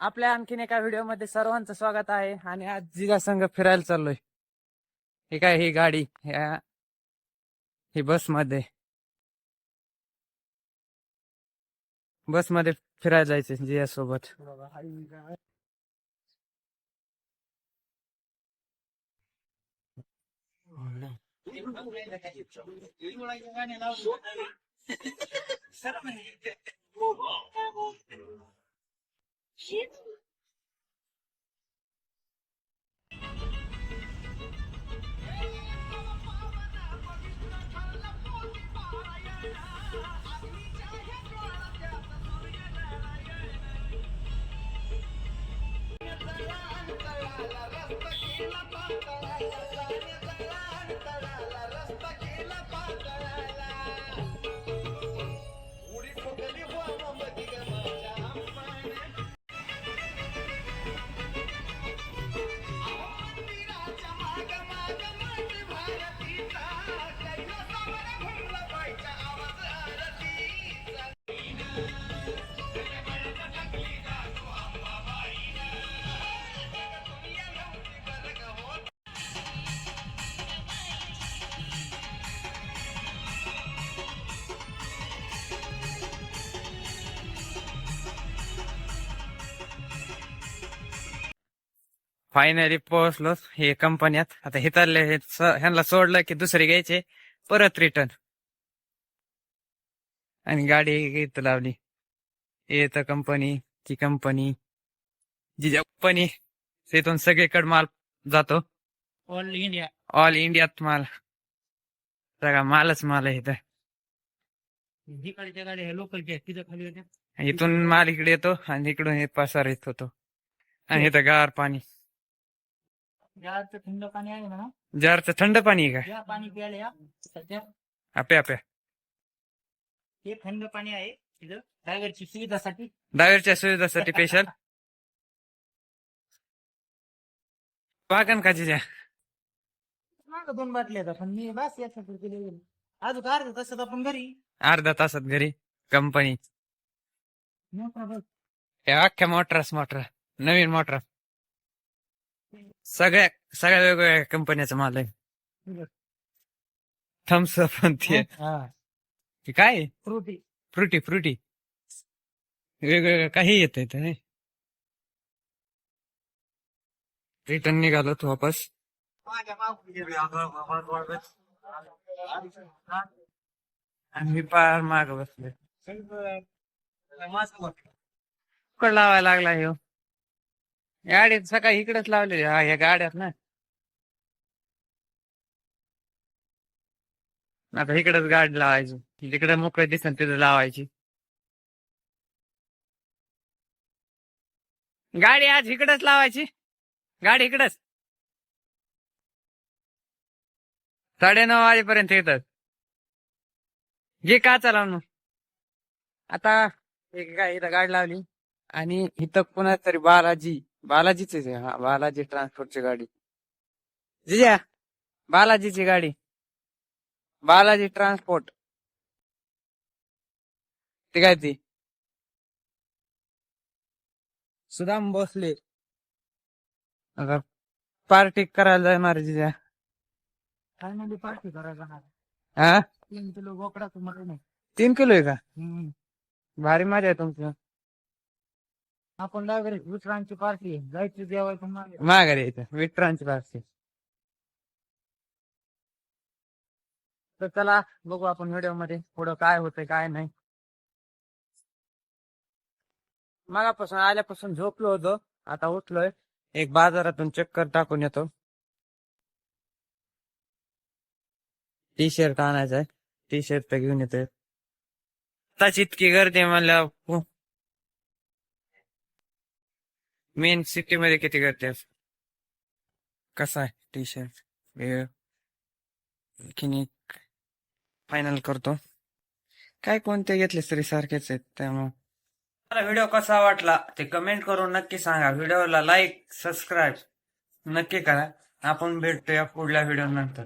आपल्या आणखीन एका व्हिडिओमध्ये सर्वांचं स्वागत आहे आणि आज जिगा संघ फिरायला चाललोय. ही काय ही गाडी ह्या ही बसमध्ये बसमध्ये फिरायला जायचे जिया सोबत हो Jesus. फायनली पोहोचलो हे कंपन्यात आता हे चालले हे ह्यांना सोडलं की दुसरे घ्यायचे परत रिटर्न आणि गाडी इथं लावली. येत कंपनी ती कंपनी जी कंपनी तिथून सगळीकडे माल जातो. ऑल इंडिया ऑल इंडियात माल. सगळा मालच माल आहे इथं. इथून माल इकडे येतो आणि इकडून हे पसार येत होतो. आणि इथं गार पाणी. जारचं थंड पाणी आहे म्हणा जारचं थंड पाणी आहे का? या पाणी प्यायला या सध्या. आप्या आप्या हे थंड पाणी आहे तिथं ड्रायव्हरची सुविधासाठी. ड्रायव्हरच्या सुविधासाठी स्पेशल वागण का जिजा मागं दोन बाटल्या आहेत पण मी बस यासाठी केले अजून अर्ध तसं आपण घरी? अर्धा तासात घरी कंपनी मोकळा बस. अख्ख्या मोटरस मोटर नवीन मोटर. सगळ्या सगळ्या वेगवेगळ्या कंपन्याचा माल आहे. थम्स अप ते हे काय आहे? फ्रुटी. Frooti Frooti. वेगवेगळं काही येत इथं रिटर्न निघालो तो वापस. आणि मी पार माग बसले कुठं लावायला लागला ह्यो? गाडी सकाळी इकडेच लावले हा ह्या गाड्यात ना. आता इकडेच गाडी लावायची. जिकडे मोकळे दिसन तिथे लावायची. गाडी आज इकडेच लावायची. गाडी इकडेच. साडेनऊ वाजेपर्यंत येतात. जे का चला मग. आता एक इथं गाडी लावली. आणि इथं पुन्हा तरी बालाजी. बालाजीच आहे हा बालाजी ट्रान्सपोर्टची गाडी. जिजा! बालाजीची गाडी. बालाजी ट्रान्सपोर्ट. ती काय ती? सुदाम भोसले. आता पार्टी करायला जाणार जिजा. फायनली पार्टी करायला जाणार? हा तीन किलो बोकडा तुम्हाला नाही तीन किलो आहे का. भारी मजा आहे तुमचं. आपण डायरेक्ट विक्रांतची पार्टी जायची जेवायचं मागे. माघारी इथं विठ्ठलांची पार्टी. तर चला बघू आपण व्हिडिओमध्ये पुढं काय होतंय काय नाही. मगापासून आल्यापासून झोपलो होतो. आता उठलोय. एक बाजारातून चक्कर टाकून येतो. टी शर्ट आणायचंय. टी शर्ट घेऊन येतोय. आताच इतकी गर्दी आहे मेन सिटी मध्ये किती गर्दी असते कसा आहे टी शर्ट फायनल करतो. काय कोणते घेतले तरी सारखेच आहेत त्यामुळे. मला व्हिडिओ कसा वाटला ते कमेंट करून नक्की सांगा. व्हिडिओला लाईक सबस्क्राईब नक्की करा. आपण भेटतोया पुढल्या व्हिडिओ नंतर.